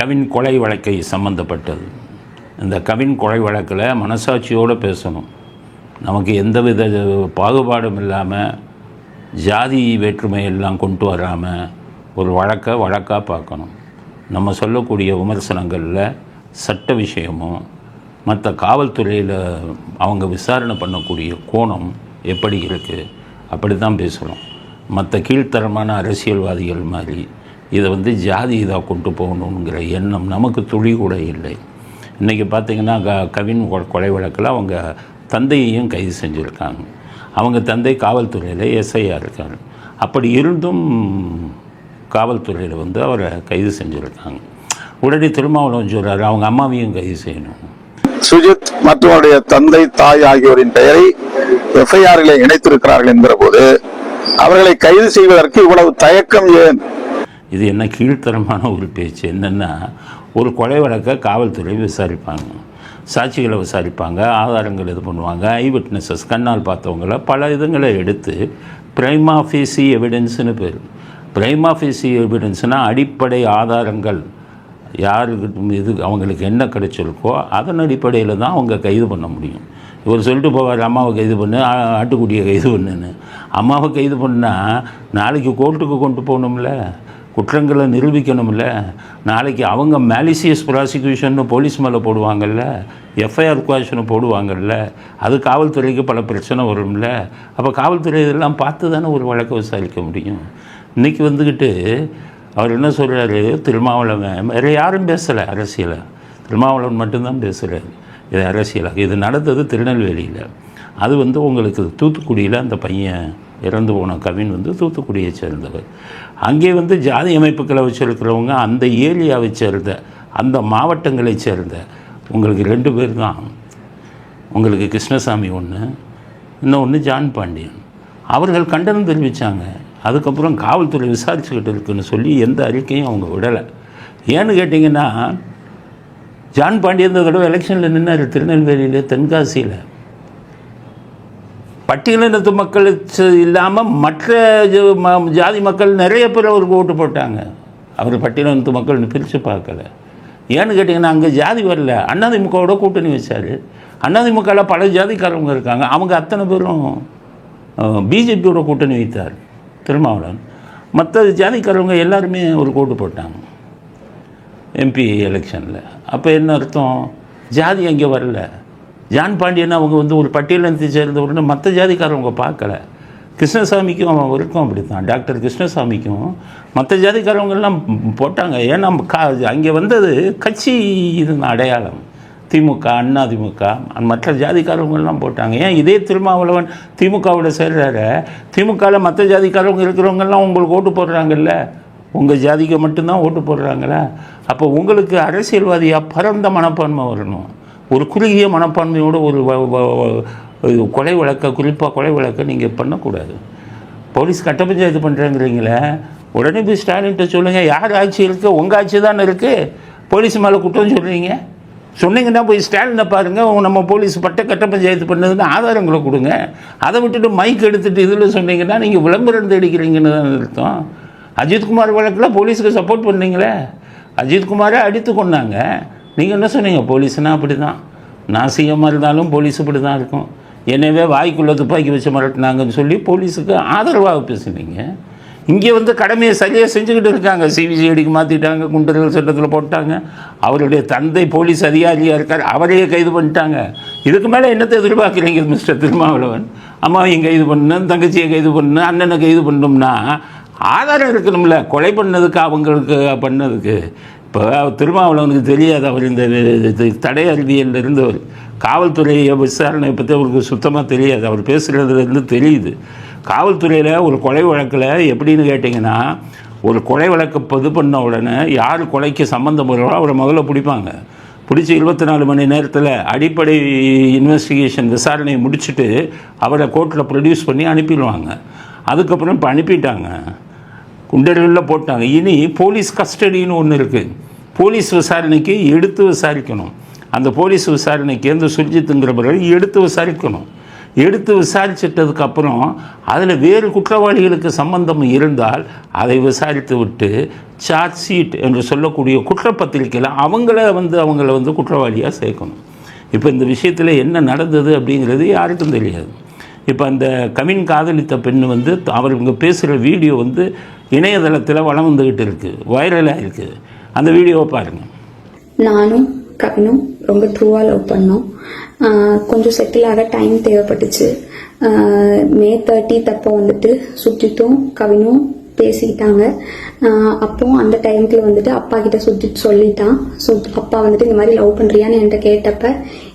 கவின் கொலை வழக்கை சம்மந்தப்பட்டது இந்த கவின் கொலை வழக்கில் மனசாட்சியோடு பேசணும். நமக்கு எந்தவித பாகுபாடும் இல்லாமல் ஜாதி வேற்றுமை எல்லாம் கொண்டு வராமல் ஒரு வழக்கை வழக்காக பார்க்கணும். நம்ம சொல்லக்கூடிய விமர்சனங்களில் சட்ட விஷயமும் மற்ற காவல்துறையில் அவங்க விசாரணை பண்ணக்கூடிய கோணம் எப்படி இருக்குது அப்படி தான் பேசணும். மற்ற கீழ்த்தரமான அரசியல்வாதிகள் மாதிரி இதை வந்து ஜாதி இதாக கொண்டு போகணுங்கிற எண்ணம் நமக்கு துளி கூட இல்லை. இன்றைக்கி பார்த்தீங்கன்னா க கவின் கொ- கொலை வழக்கில் அவங்க தந்தையையும் கைது செஞ்சுருக்காங்க. அவங்க தந்தை காவல்துறையில் எஸ்ஐயாக இருக்காங்க அப்படி இருந்தும் காவல்துறையில் வந்து அவரை கைது செஞ்சுருக்காங்க. உடனே திருமாவளவன் சொல்கிறாரு அவங்க அம்மாவையும் கைது செய்யணும். சுஜித் மற்றும் அவருடைய தந்தை தாய் ஆகியோரின் பெயரை எஃப்ஐஆரில் இணைத்திருக்கிறார்கள் என்கிற போது அவர்களை கைது செய்வதற்கு இவ்வளவு தயக்கம் ஏன்? இது என்ன கீழ்த்தரமான ஒரு பேச்சு என்னென்னா ஒரு கொலை வழக்கை காவல்துறை விசாரிப்பாங்க. சாட்சிகளை விசாரிப்பாங்க ஆதாரங்கள் இது பண்ணுவாங்க ஐ விட்னஸஸ் கண்ணால் பார்த்தவங்கள பல இதுங்களை எடுத்து பிரைமா ஃபேசி எவிடன்ஸ்னு பேர். பிரைமா ஃபேசி எவிடன்ஸ்னால் அடிப்படை ஆதாரங்கள். யாருக்கு இது அவங்களுக்கு என்ன கிடைச்சிருக்கோ அதன் அடிப்படையில் தான் அவங்க கைது பண்ண முடியும். இவர் சொல்லிட்டு போவார் அம்மாவை கைது பண்ணு ஆட்டுக்குட்டியை கைது பண்ணுன்னு. அம்மாவை கைது பண்ணால் நாளைக்கு கோர்ட்டுக்கு கொண்டு போகணும்ல. குற்றங்களை நிரூபிக்கணும்ல. நாளைக்கு அவங்க மேலிசியஸ் ப்ராசிக்யூஷன் போலீஸ் மேலே போடுவாங்கல்ல எஃப்ஐஆர் குவாஷனை போடுவாங்கல்ல அது காவல்துறைக்கு பல பிரச்சனை வரும்ல. அப்போ காவல்துறை இதெல்லாம் பார்த்து தானே ஒரு வழக்கை விசாரிக்க முடியும். இன்றைக்கி வந்துக்கிட்டு அவர் என்ன சொல்கிறாரு திருமாவளவன் வேறு யாரும் பேசலை அரசியலை. திருமாவளவன் மட்டும்தான் பேசுகிறாரு இது அரசியலாக இது நடந்தது திருநெல்வேலியில். அது வந்து உங்களுக்கு தூத்துக்குடியில் அந்த பையன் இறந்து போன கவின் வந்து தூத்துக்குடியை சேர்ந்தவர். அங்கே வந்து ஜாதி அமைப்புகளை வச்சுருக்கிறவங்க அந்த ஏரியாவை சேர்ந்த அந்த மாவட்டங்களை சேர்ந்த உங்களுக்கு ரெண்டு பேர் தான். உங்களுக்கு கிருஷ்ணசாமி ஒன்று இன்னொன்று ஜான் பாண்டியன். அவர்கள் கண்டனம் தெரிவித்தாங்க அதுக்கப்புறம் காவல்துறை விசாரிச்சுக்கிட்டு இருக்குன்னு சொல்லி எந்த அறிக்கையும் அவங்க விடலை. ஏன்னு கேட்டிங்கன்னா ஜான் பாண்டியன் இந்த தடவை எலெக்ஷனில் நின்னார் திருநெல்வேலியில் தென்காசியில். பட்டியலினத்து மக்கள் இல்லாமல் மற்ற ம- ஜாதி மக்கள் நிறைய பேர் அவருக்கு ஓட்டு போட்டாங்க. அவர் பட்டியலினத்து மக்கள்னு பிரித்து பார்க்கல. ஏன்னு கேட்டிங்கன்னா அங்கே ஜாதி வரல. அண்ணாதிமுகவோட கூட்டணி வச்சார். அண்ணாதிமுகவில் பல ஜாதிக்காரவங்க இருக்காங்க. அவங்க அத்தனை பேரும் பிஜேபியோட கூட்டணி வைத்தார். திருமாவளவன். மற்ற ஜாதிக்காரவங்க எல்லாருமே ஒரு கோட்டு போட்டாங்க. எம்பி எலெக்ஷனில். அப்போ என்ன அர்த்தம்? ஜாதி அங்கே வரல. ஜான் பாண்டியன் அவங்க வந்து ஒரு பட்டியலத்தை சேர்ந்தவர்னு மற்ற ஜாதிக்காரவங்க பார்க்கல. கிருஷ்ணசாமிக்கும் அவன் இருக்கும் அப்படி தான் டாக்டர் கிருஷ்ணசாமிக்கும் மற்ற ஜாதிக்காரவங்கெல்லாம் போட்டாங்க. ஏன்னா கா அங்கே வந்தது கட்சி இது அடையாளம். திமுக அண்ணா திமுக மற்ற ஜாதிக்காரவங்கெல்லாம் போட்டாங்க. ஏன் இதே திருமாவளவன் திமுகவோட சேர்றாரு? திமுகவில் மற்ற ஜாதிக்காரவங்க இருக்கிறவங்கெல்லாம் உங்களுக்கு ஓட்டு போடுறாங்கல்ல? உங்கள் ஜாதிக்கு மட்டும்தான் ஓட்டு போடுறாங்களா? அப்போ உங்களுக்கு அரசியல்வாதியாக பரந்த மனப்பான்மை வரணும். ஒரு குறுகிய மனப்பான்மையோட ஒரு வ- கொலை வழக்க குறிப்பாக கொலை வழக்க நீங்கள் பண்ணக்கூடாது. போலீஸ் கட்டப்பஞ்சாயத்து பண்ணுறேங்கிறீங்களே உடனே போய் ஸ்டாலின்கிட்ட சொல்லுங்கள் யார் ஆட்சி இருக்குது உங்கள் ஆட்சி தானே இருக்குது போலீஸ் மேலே குற்றம் சொல்கிறீங்க சொன்னீங்கன்னா போய் ஸ்டாலினை பாருங்கள் நம்ம போலீஸ் பட்ட கட்ட பஞ்சாயத்து பண்ணதுன்னு ஆதாரங்களை கொடுங்க. அதை விட்டுட்டு மைக் எடுத்துகிட்டு இதில் சொன்னீங்கன்னா நீங்கள் விளம்பரம் தேடிக்கிறீங்கன்னு தான் அர்த்தம். அஜித்குமார் வழக்கில் போலீஸுக்கு சப்போர்ட் பண்ணீங்களே? அஜித்குமாரை அடித்து கொண்டாங்க நீங்கள் என்ன சொன்னீங்க? போலீஸ்னால் அப்படி தான் நான் சிஎம்மாக இருந்தாலும் போலீஸ் இப்படி தான் இருக்கும். எனவே வாய்க்குள்ளே துப்பாக்கி வச்சு மிரட்டினாங்கன்னு சொல்லி போலீஸுக்கு ஆதரவாக பேசுனீங்க. இங்கே வந்து கடமையை சரியாக செஞ்சுக்கிட்டு இருக்காங்க. சிபிசிஐடிக்கு மாற்றிட்டாங்க குண்டர்கள் சட்டத்தில் போட்டாங்க. அவருடைய தந்தை போலீஸ் அதிகாரியாக இருக்கார். அவரையே கைது பண்ணிட்டாங்க. இதுக்கு மேலே என்னத்தை எதிர்பார்க்குறீங்க மிஸ்டர் திருமாவளவன்? அம்மாவையும் கைது பண்ணு தங்கச்சியை கைது பண்ணு அண்ணனை கைது பண்ணோம்னா ஆதாரம் இருக்கணும்ல. கொலை பண்ணதுக்கு அவங்களுக்கு பண்ணதுக்கு. இப்போ திருமாவளவனுக்கு தெரியாது அவர் இந்த இது தடை அறிவியலில் இருந்தவர். காவல்துறையை விசாரணை பற்றி அவருக்கு சுத்தமாக தெரியாது அவர் பேசுகிறதுலேருந்து தெரியுது. காவல்துறையில் ஒரு கொலை வழக்கில் எப்படின்னு கேட்டிங்கன்னா ஒரு கொலை வழக்கு பது பண்ண உடனே யார் கொலைக்கு சம்மந்தம் வருவோ அவரை முதல்ல பிடிப்பாங்க. பிடிச்சி இருபத்தி நாலு மணி நேரத்தில் அடிப்படை இன்வெஸ்டிகேஷன் விசாரணையை முடிச்சுட்டு அவரை கோர்ட்டில் ப்ரொடியூஸ் பண்ணி அனுப்பிடுவாங்க. அதுக்கப்புறம் இப்போ அனுப்பிட்டாங்க. குண்டர்களில் போட்டாங்க. இனி போலீஸ் கஸ்டடின்னு ஒன்று இருக்குது போலீஸ் விசாரணைக்கு எடுத்து விசாரிக்கணும். அந்த போலீஸ் விசாரணைக்கு எந்த சுர்ஜித்துங்கிறவர்கள் எடுத்து விசாரிக்கணும். எடுத்து விசாரிச்சிட்டதுக்கப்புறம் அதில் வேறு குற்றவாளிகளுக்கு சம்பந்தம் இருந்தால் அதை விசாரித்து விட்டு சார்ஜ் ஷீட் என்று சொல்லக்கூடிய குற்றப்பத்திரிக்கையில் அவங்கள வந்து அவங்கள வந்து குற்றவாளியாக சேர்க்கணும். இப்போ இந்த விஷயத்தில் என்ன நடந்தது அப்படிங்கிறது யாருக்கும் தெரியாது. இப்போ அந்த கவின் காதலித்த பெண் வந்து அவருங்க பேசுகிற வீடியோ வந்து இணையதளத்தில் வளம் வந்துக்கிட்டு இருக்குது வைரலாக இருக்குது அந்த வீடியோவை பாருங்கள் நானும் கவினும் ரொம்ப ட்ரூவாக லவ் பண்ணோம். கொஞ்சம் செட்டில் ஆக டைம் தேவைப்பட்டுச்சு. மே தேர்ட்டி தப்போ வந்துட்டு சுஜித்தும் கவினும் பேசிக்கிட்டாங்க அப்போ அந்த டைமுக்கு வந்துட்டு அப்பா கிட்ட சுஜித் சொல்லிட்டான். ஸோ அப்பா வந்துட்டு இந்த மாதிரி லவ் பண்ணுறியான்னு என்கிட்ட கேட்டப்ப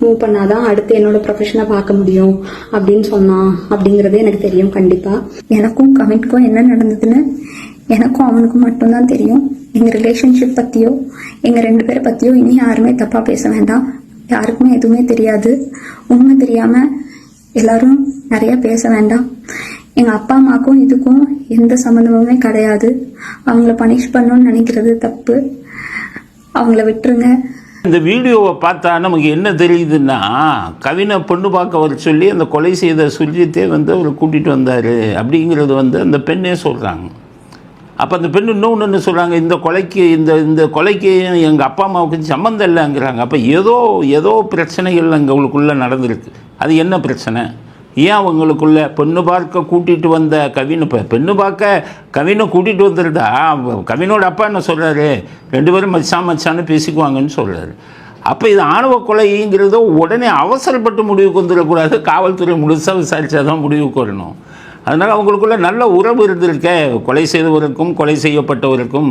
மூவ் பண்ணாதான் அடுத்து என்னோட ப்ரொஃபஷனை பார்க்க முடியும் அப்படின்னு சொன்னான். அப்படிங்கிறது எனக்கு தெரியும் கண்டிப்பா. எனக்கும் கவினுக்கும் என்ன நடந்ததுன்னு எனக்கும் அவனுக்கும் மட்டும்தான் தெரியும். எங்க ரிலேஷன்ஷிப் பத்தியோ எங்க ரெண்டு பேரை பத்தியோ இனி யாருமே தப்பா பேச வேண்டாம். யாருக்குமே எதுவுமே தெரியாது. உண்மை தெரியாம எல்லாரும் நிறைய பேச வேண்டாம். எங்க அப்பா அம்மாக்கும் இதுக்கும் எந்த சம்மந்தமுமே கிடையாது. அவங்கள பனிஷ் பண்ணணும்னு நினைக்கிறது தப்பு. அவங்கள விட்டுருங்க. இந்த வீடியோவை பார்த்தா நமக்கு என்ன தெரியுதுன்னா கவினை பொண்ணு பார்க்க வர சொல்லி அந்த கொலை செய்த சுர்ஜித்தே வந்து அவர் கூட்டிகிட்டு வந்தார் அப்படிங்கிறது வந்து அந்த பெண்ணே சொல்கிறாங்க அப்போ அந்த பெண் இன்னொன்று சொல்கிறாங்க இந்த கொலைக்கு இந்த இந்த கொலைக்கு எங்கள் அப்பா அம்மாவுக்கு சம்மந்தம் இல்லைங்கிறாங்க. அப்போ ஏதோ ஏதோ பிரச்சனைகள் அவங்களுக்குள்ளே நடந்திருக்கு. அது என்ன பிரச்சனை? ஏன் அவங்களுக்குள்ள பெண்ணு பார்க்க கூட்டிகிட்டு வந்த கவின்? இப்போ பெண்ணு பார்க்க கவினை கூட்டிகிட்டு வந்துருந்தா கவினோட அப்பா என்ன சொல்கிறாரு ரெண்டு பேரும் மச்சான் மச்சான்னு பேசிக்குவாங்கன்னு சொல்கிறாரு அப்போ இது ஆணவ கொலைங்கிறத உடனே அவசரப்பட்டு முடிவுக்கு வந்துடக்கூடாது. காவல்துறை முழுசாக விசாரித்தா தான் முடிவுக்கு வரணும். அதனால் அவங்களுக்குள்ள நல்ல உறவு இருந்திருக்கே. கொலை செய்தவருக்கும் கொலை செய்யப்பட்டவருக்கும்.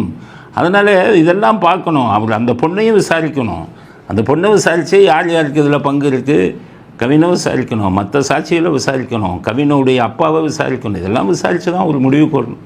அதனால் இதெல்லாம் பார்க்கணும். அவர் அந்த பொண்ணையும் விசாரிக்கணும். அந்த பொண்ணை விசாரித்து யார் யாருக்கு இதில் பங்கு இருக்குது கவினை விசாரிக்கணும் மற்ற சாட்சிகளை விசாரிக்கணும் கவினுடைய அப்பாவை விசாரிக்கணும் இதெல்லாம் விசாரித்து தான் ஒரு முடிவுக்கு வரணும்.